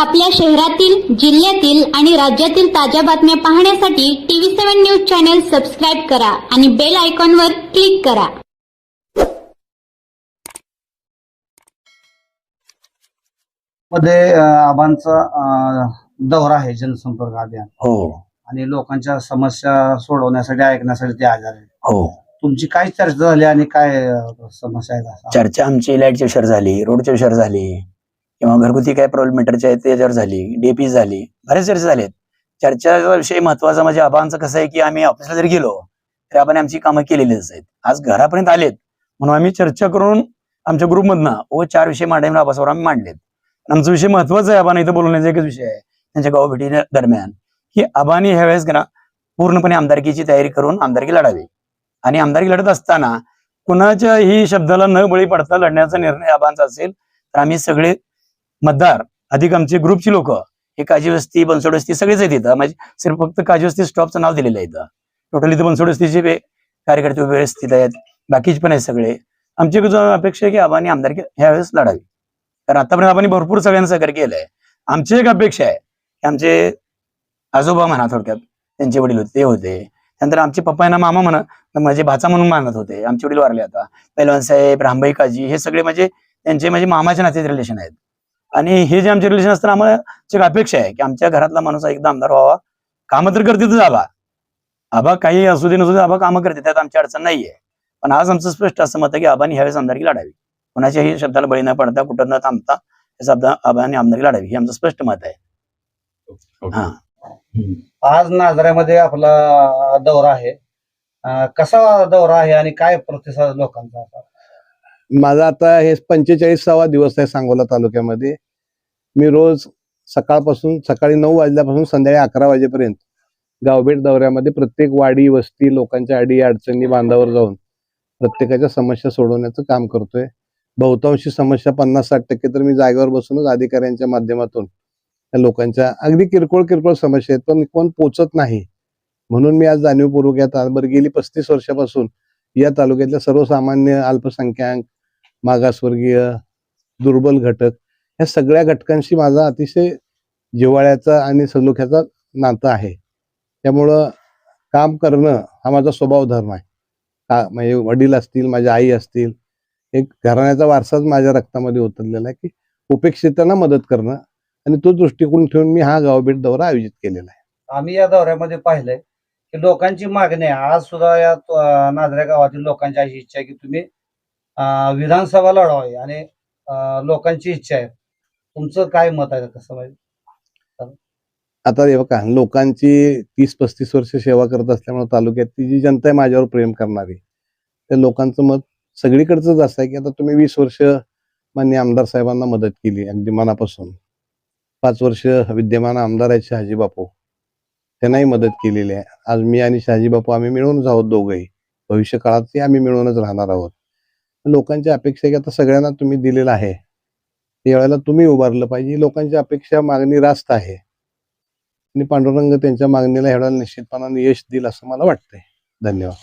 आपल्या शहरातील जिल्ह्यातील आणि राज्यातील ताज्या बातम्या पाहण्यासाठी TV seven news channel subscribe करा आणि बेल आयकॉनवर क्लिक करा. मध्ये आबांचा दौरा आहे जनसंपर्क अभियान. हो. आणि लोकांच्या समस्या सोडवण्यासाठी ऐकण्यासाठी ते आजार आहे हो. तुमची काय चर्चा झाली आणि काय समस्या आहेत? चर्चा आमची लाईटची विषयावर झाली रोडच्या विषयावर झाली. किंवा घरगुती काय प्रॉब्लेम मीटरच्या आहेत त्याच्यावर झाली डीपी झाली बरेच चर्चा झालेत चर्चाचा विषय महत्त्वाचा म्हणजे आबांचं कसं आहे की आम्ही ऑफिसला जर गेलो तर आपण आमची कामं केलेलीच आहेत. आज घरापर्यंत आलेत म्हणून आम्ही चर्चा करून आमच्या ग्रुपमधनं व चार विषय मांडे आबासवर आम्ही मांडलेत. आमचा विषय महत्त्वाचा आहे आबाने इथं बोलवण्याचा एकच विषय आहे त्यांच्या गाव भेटी दरम्यान की आबानी ह्यावेळेस ना पूर्णपणे आमदारकीची तयारी करून आमदारकी लढावी. आणि आमदारकी लढत असताना कुणाच्याही शब्दाला न बळी पडता लढण्याचा निर्णय आबांचा असेल तर आम्ही सगळे मतदार अधिक आमचे ग्रुपची लोक हे काजी वस्ती बनसोड वस्ती सगळेच आहेत इथं. म्हणजे सिर्फ फक्त काजी वस्ती स्टॉपचं नाव दिलेलं आहे इथं. टोटल इथं बनसोड वस्तीचे वे- कार्यकर्ते व्यवस्थित आहेत. बाकीचे पण आहेत सगळे. आमची अपेक्षा आहे की आबानी आमदारकी ह्यावेळेस लढावी. कारण आतापर्यंत आपण भरपूर सगळ्यांना सहकार्य केलंय. आमची एक अपेक्षा आहे की आमचे आजोबा म्हणा थोडक्यात त्यांचे वडील होते ते होते. त्यानंतर आमचे पप्पा यांना मामा म्हणा माझे भाचा म्हणून मानत होते. आमचे वडील वारले आता. पैलवान साहेब रामबाई काजी हे सगळे म्हणजे त्यांचे म्हणजे मामाच्या नाते रिलेशन आहेत. आणि हे जे आमचे रिलेशन असताना आम्हाला एक अपेक्षा आहे की आमच्या घरातला माणूस एकदा आमदार व्हावा. कामं तर करतेच आबा. आबा काही असू दे नसू दे आबा कामं करते त्यात आमची अडचण नाहीये. पण आज आमचं स्पष्ट असं मत आहे की आबानी ह्यावेळेस आमदारकी लढावी. कोणाच्याही शब्दाला बळी न पडता कुठं न थांबता या शब्द आबानी आमदारकी लढावी हे आमचं स्पष्ट मत आहे. हा. आज नाझऱ्यामध्ये आपला दौरा आहे. कसा दौरा आहे आणि काय प्रतिसाद लोकांचा असा? माझा आता हे पंचेचाळीसावा दिवस आहे सांगोला तालुक्यामध्ये. मी रोज सकाळपासून सकाळी नऊ वाजल्यापासून संध्याकाळी अकरा वाजेपर्यंत गावभेट दौऱ्यामध्ये प्रत्येक वाडी वस्ती लोकांच्या अडी अडचणी बांधावर जाऊन प्रत्येकाच्या समस्या सोडवण्याचं काम करतोय. बहुतांशी समस्या पन्नास साठ टक्के तर मी जागेवर बसूनच अधिकाऱ्यांच्या माध्यमातून त्या लोकांच्या अगदी किरकोळ किरकोळ समस्या आहेत पण कोण पोचत नाही. म्हणून मी आज जाणीवपूर्वक या तालुक्यात गेली पस्तीस वर्षापासून या तालुक्यातल्या सर्वसामान्य अल्पसंख्याक मागासवर्गीय दुर्बल घटक या सगळ्या घटकांशी माझा अतिशय जिव्हाळ्याचा आणि सलोख्याचा नातं आहे. त्यामुळं काम करणं हा माझा स्वभाव धर्म आहे. का म्हणजे वडील असतील माझ्या आई असतील एक घराण्याचा वारसाच माझ्या रक्तामध्ये उतरलेला आहे की उपेक्षितांना मदत करणं आणि तो दृष्टिकोन ठेवून मी हा गावभेट दौरा आयोजित केलेला आहे. आम्ही या दौऱ्यामध्ये पाहिलंय की लोकांची मागणी आज सुद्धा या नादऱ्या गावातील लोकांची अशी इच्छा आहे की तुम्ही विधानसभा लढवावी आणि लोकांची इच्छा आहे. तुमचं काय मत आहे कसं माहिती आता हे बघा लोकांची तीस पस्तीस वर्ष सेवा करत असल्यामुळे तालुक्यातली जी जनता आहे माझ्यावर प्रेम करणारी त्या लोकांचं मत सगळीकडचंच असं आहे की आता तुम्ही वीस वर्ष मान्य आमदार साहेबांना मदत केली अगदी मनापासून. पाच वर्ष विद्यमान आमदार आहेत शहाजी बापू. त्यांनाही मदत केलेली आहे. आज मी आणि शहाजी बापू आम्ही मिळूनच आहोत दोघंही. भविष्य काळातही आम्ही मिळूनच राहणार आहोत. लोकांची अपेक्षा की आता सगळ्यांना तुम्ही दिलेलं आहे. त्यावेळेला तुम्ही उभारलं पाहिजे. लोकांची अपेक्षा मागणी रास्त आहे. आणि पांडुरंग त्यांच्या मागणीला एवढा निश्चितपणाने यश देईल असं मला वाटतंय. धन्यवाद.